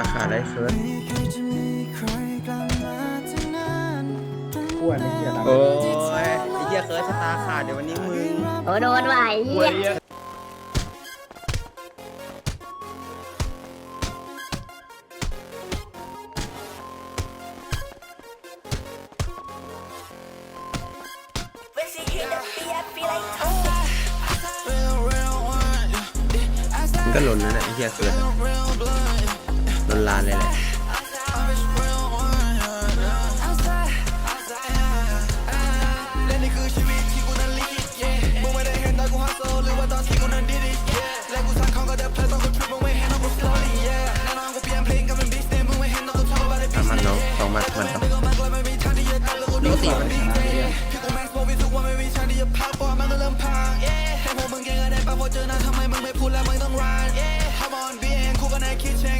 อะไรเคิร์ดอ้วนไอ้เหี้ยดำโอ้ยไอ้เหี้ยเคิร์ดชะตาขาดเดี๋ยววันนี้มึงโอ้โดนไหวเหี้ยมันก็หล่นแล้วนะไอ้เหี้ยเคิร์ดห ล่นลานเลยแหละมันลิขิต yeah มึงม่ได้เนตอนกูฮัสโซหรือว่าตอนที่กูนั้นดิดิ yeah และสร้างของก็ได้เพลย์ตอนกูทริปมึงไม่เห็นตอนกู slowly yeah แน่นอนกูเปลี่ยนเพลงกันเป็น business มึงไม่เห็นตอนกู talk about the สามมัน business น้องสองมันมันครับก็มันก็เลยไม่มีทางที่จะกันแล้วกูปดูกติมันชนะไอ้เหี้ยพี่กูแม่งโปรวิทุกวันไม่มีทางที่จะพักเพราะมันก็เริ่มพัง yeah ให้พวกมึงเก่งกันได้ปะพอเจอหน้าทำไมมึงไม่พูดแล้วมึงต้อง run yeah come on be in คู่กันในคิดเชง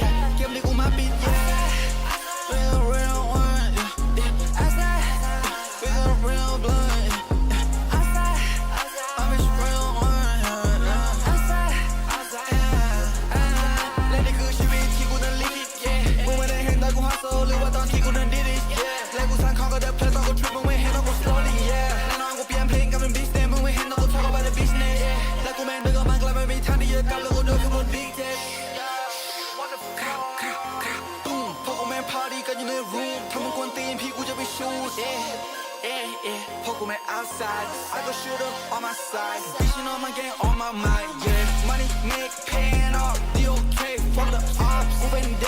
ย่เกมนี้กูมาปิดเย่ Real real one yeah yeah outside we got real blood yeah outside I'm just real one yeah outside outside และนี่คือชีวิตที่กูนั้นลิขิต yeah มึงไม่ได้เห็นตอนกู hustle หรือว่าตอนที่กู อยู่ใน room ถ้ามึงกวนตีนพี่กูจะไป shoot yeah yeah yeah พวกกูแม่ง outside I go shoot up on my side bitching on my game on my mind yeah money make paying off the okay fuck the ops กู